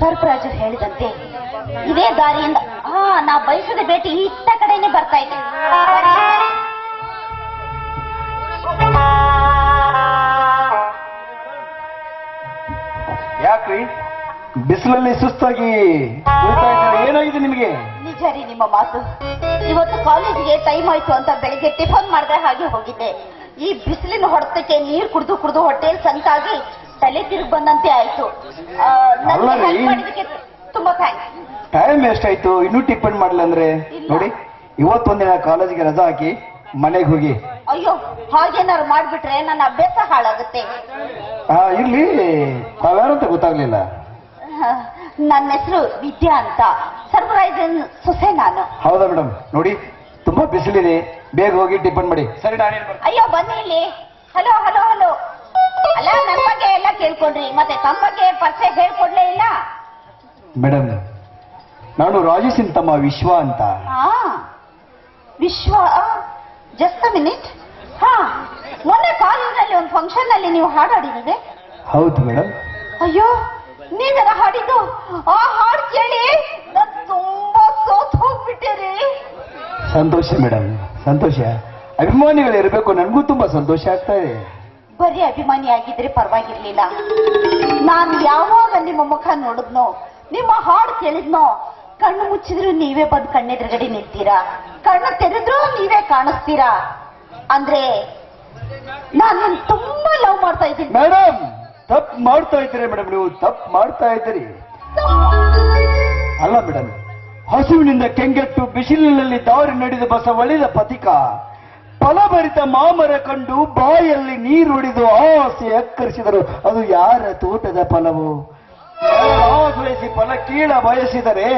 ಸರ್ಪರಾಜರು ಹೇಳಿದಂತೆ ಇದೇ ದಾರಿಯಿಂದ ಹಾ ನಾ ಬಯಸದ ಭೇಟಿ ಇಟ್ಟ ಕಡೆನೆ ಬರ್ತಾ ಇದೆ. ಯಾಕ್ರಿ? ಬಿಸಿಲಲ್ಲಿ ಸುಸ್ತಾಗಿ ಏನಾಗಿದೆ ನಿಮಗೆ? ನಿಜ ರೀ ನಿಮ್ಮ ಮಾತು. ಇವತ್ತು ಕಾಲೇಜಿಗೆ ಟೈಮ್ ಆಯ್ತು ಅಂತ ಬೆಳಿಗ್ಗೆ ಟಿಫನ್ ಮಾಡಿದ್ರೆ ಹಾಗೆ ಹೋಗಿದ್ದೆ. ಈ ಬಿಸಿಲಿನ ಹೊಡೆತಕ್ಕೆ ನೀರು ಕುಡಿದು ಕುಡಿದು ಹೊಟ್ಟೆಯಲ್ಲಿ ಸಂತಾಗಿ ತಲೆ ತಿರುಗಿ ಬಂದಂತೆ ಆಯ್ತು. ತುಂಬಾ ಥ್ಯಾಂಕ್ಸ್ ಟೈಮ್ ಎಷ್ಟಾಯ್ತು ಇನ್ನೂ ಟಿಫನ್ ಮಾಡಲಿಲ್ಲ ಅಂದ್ರೆ. ನೋಡಿ ಇವತ್ತೊಂದಿನ ಕಾಲೇಜಿಗೆ ರಜಾ ಹಾಕಿ ಮನೆಗೆ ಹೋಗಿ. ಅಯ್ಯೋ ಹಾಗೇನಾದ್ರು ಮಾಡ್ಬಿಟ್ರೆ ನನ್ನ ಅಭ್ಯಾಸ ಹಾಳಾಗುತ್ತೆ. ಇರ್ಲಿ. ತಾವ್ಯಾರಂತ ಅಂತ ಗೊತ್ತಾಗ್ಲಿಲ್ಲ ನನ್ನ ಹೆಸರು ವಿದ್ಯಾ ಅಂತ. ಸರ್ಪ್ರೈಸ್ ಸೊಸೆ ನಾನು. ಹೌದಾ ಮೇಡಮ್ ನೋಡಿ ತುಂಬಾ ಬಿಸಿಲಿದೆ. ಬೇಗ ಹೋಗಿ ಟಿಫನ್ ಮಾಡಿ. ಸರಿ ನಾನು ಅಯ್ಯೋ ಬನ್ನಿ ಇಲ್ಲಿ. ಹಲೋ ಹಲೋ ಹಲೋ ಅಲ್ಲ ನನ್ನ ಬಗ್ಗೆ ಎಲ್ಲ ಕೇಳ್ಕೊಂಡ್ರಿ. ಮತ್ತೆ ತಮ್ಮ ಬಗ್ಗೆ ಪರಿಚಯ ಹೇಳ್ಕೊಡ್ಲೇ ಇಲ್ಲ? ಮೇಡಮ್ ನಾನು ರಾಜೇಶನ್ ತಮ್ಮ ವಿಶ್ವ ಅಂತ. ಹಾ ವಿಶ್ವ ಜಸ್ಟ್ ಮಿನಿಟ್ ಹಾ ಮೊನ್ನೆ ಕಾಲೇಜಿನಲ್ಲಿ ಒಂದು ಫಂಕ್ಷನ್ನಲ್ಲಿ ನೀವು ಹಾಡಾಡಿದ್ರೆ ಹೌದು ಮೇಡಮ್ ಅಯ್ಯೋ ನೀವೆಲ್ಲ ಹಾಡಿದ್ದು? ಆ ಹಾಡು ಕೇಳಿ ನಾನ್ ತುಂಬಾ ಸೋತ್ ಹೋಗ್ಬಿಟ್ಟಿರಿ. ಸಂತೋಷ ಮೇಡಮ್ ಸಂತೋಷ. ಅಭಿಮಾನಿಗಳು ಇರಬೇಕು ನನಗೂ ತುಂಬಾ ಸಂತೋಷ ಆಗ್ತಾ ಇದೆ. ಬರೀ ಅಭಿಮಾನಿ ಆಗಿದ್ರೆ ಪರವಾಗಿರ್ಲಿಲ್ಲ. ನಾನು ಯಾವಾಗ ನಿಮ್ಮ ಮುಖ ನೋಡಿದ್ನೋ, ನಿಮ್ಮ ಹಾಡು ಕೇಳಿದ್ನೋ, ಕಣ್ಣು ಮುಚ್ಚಿದ್ರು ನೀವೇ ಬಂದು ಕಣ್ಣೆದುರುಗಡೆ ನಿಲ್ತೀರಾ ಕಣ್ಣು ತೆರೆದ್ರು ನೀವೇ ಕಾಣಿಸ್ತೀರಾ? ಅಂದ್ರೆ ನಾನು ತುಂಬಾ ಲವ್ ಮಾಡ್ತಾ ಇದ್ದೀನಿ. ಮೇಡಮ್ ತಪ್ಪು ಮಾಡ್ತಾ ಇದ್ದೀರಿ ಮೇಡಮ್ ನೀವು ತಪ್ಪು ಮಾಡ್ತಾ ಇದ್ದೀರಿ. ಅಲ್ಲ ಮೇಡಮ್ ಹಸುವಿನಿಂದ ಕೆಂಗೆಟ್ಟು, ಬಿಸಿಲಿನಲ್ಲಿ ದಾರಿ ನಡೆದು ಬಸವಳಿದ ಪಥಿಕ ಫಲಭರಿತ ಮಾಮರ ಕಂಡು ಬಾಯಲ್ಲಿ ನೀರುಡಿದು ಆಸೆ ಅಕ್ಕರಿಸಿದರು. ಅದು ಯಾರ ತೋಟದ ಫಲವು? ಆಸುಳಿಸಿ ಫಲ ಕೀಳ ಬಯಸಿದರೆ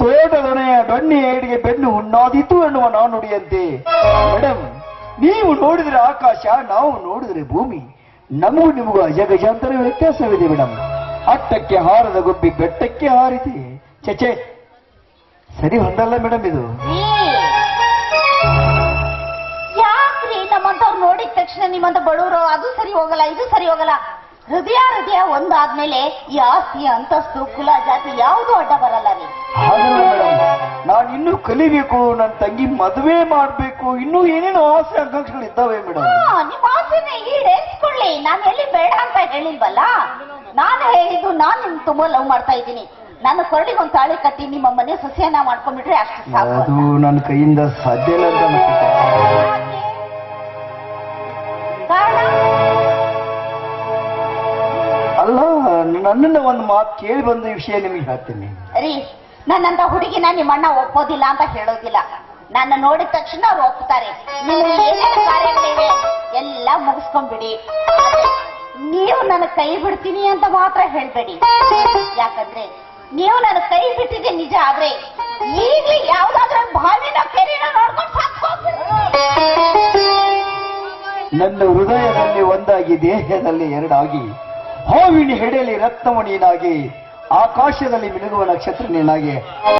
ತೋಟದೊನೆಯ ಡೊಣ್ಣೆ ಏಡಿಗೆ ಬೆನ್ನು ಹುಣ್ಣಾದೀತು ಎನ್ನುವ ನಾನುಡಿಯಂತೆ. ಮೇಡಮ್ ನೀವು ನೋಡಿದರೆ ಆಕಾಶ, ನಾವು ನೋಡಿದರೆ ಭೂಮಿ. ನಮಗೂ ನಿಮಗೂ ಅಜಗಜಾಂತರ ವ್ಯತ್ಯಾಸವಿದೆ ಮೇಡಮ್ ಅಟ್ಟಕ್ಕೆ ಹಾರದ ಗುಬ್ಬಿ ಬೆಟ್ಟಕ್ಕೆ ಹಾರಿದೆ. ಚಚೆ ಸರಿ ಹೊಂದಲ್ಲ ಮೇಡಮ್ ಇದು. ತಕ್ಷಣ ನಿಮ್ಮಂತ ಬಡವರು ಅದು ಸರಿ ಹೋಗಲ್ಲ ಇದು ಸರಿ ಹೋಗಲ್ಲ. ಹೃದಯ ಹೃದಯ ಒಂದಾದ್ಮೇಲೆ ಈ ಆಸ್ತಿ ಅಂತಸ್ತು ಕುಲ ಜಾತಿ ಯಾವುದು ಅಡ್ಡ ಬರಲ್ಲ ರೀ. ನಾನು ಇನ್ನೂ ಕಲಿಬೇಕು ನನ್ನ ತಂಗಿ ಮದುವೆ ಮಾಡ್ಬೇಕು ಇನ್ನೂ ಏನೇನು ಆಸೆ ಆಕಾಂಕ್ಷೆಗಳು ಇದ್ದಾವೆ ಮೇಡಮ್ ನಿಮ್ಮ ಆಸೆನ ಈಡೇರಿಸ್ಕೊಳ್ಳಿ. ನಾನು ಎಲ್ಲಿ ಬೇಡ ಅಂತ ಹೇಳಿಲ್ವಲ್ಲ? ನಾನು ಹೇಳಿದ್ದು ನಾನು ನಿಮ್ ತುಂಬಾ ಲವ್ ಮಾಡ್ತಾ ಇದ್ದೀನಿ. ನಾನು ಕೊರಳಿಗೆ ಒಂದು ತಾಳಿ ಕಟ್ಟಿ ನಿಮ್ಮ ಮನೆ ಸಸ್ಯನ ಮಾಡ್ಕೊಂಡ್ಬಿಟ್ರೆ ಅಷ್ಟು ಸಾಕು ಅದು ನನ್ನ ಕೈಯಿಂದ ಸಾಧ್ಯ ಇಲ್ಲ ಅಂತ ನನ್ನನ್ನ ಒಂದು ಮಾತು ಕೇಳಿ ಬಂದ ವಿಷಯ ನಿಮಗೆ ಹೇಳ್ತೀನಿ. ರೀ ನನ್ನಂತ ಹುಡುಗಿನ ನಿಮ್ಮಣ್ಣ ಒಪ್ಪೋದಿಲ್ಲ ಅಂತ ಹೇಳೋದಿಲ್ಲ. ನನ್ನ ನೋಡಿದ ತಕ್ಷಣ ಅವ್ರು ಒಪ್ತಾರೆ. ಏನೇನು ಕಾರ್ಯಗಳಿವೆ. ಎಲ್ಲ ಮುಗಿಸ್ಕೊಂಡ್ಬಿಡಿ. ನೀವು ನನ್ನ ಕೈ ಬಿಡ್ತೀನಿ ಅಂತ ಮಾತ್ರ ಹೇಳ್ಬೇಡಿ. ಯಾಕಂದ್ರೆ ನೀವು ನನ್ನ ಕೈ ಬಿಟ್ಟಿದ್ದೆ ನಿಜ ಆದ್ರೆ ಈಗಲೇ ಯಾವ್ದಾದ್ರೂ ಬಾವಿನ ಕೆರೆನ ನೋಡ್ಕೊಂಡು. ನನ್ನ ಹೃದಯದಲ್ಲಿ ಒಂದಾಗಿ ದೇಹದಲ್ಲಿ ಎರಡಾಗಿ ಹಾವಿನ ಹೆಡೆಯಲ್ಲಿ ರಕ್ತಮಣಿಯನಾಗಿ ಆಕಾಶದಲ್ಲಿ ಮಿನುಗುವ ನಕ್ಷತ್ರ ನೀನಾಗಿ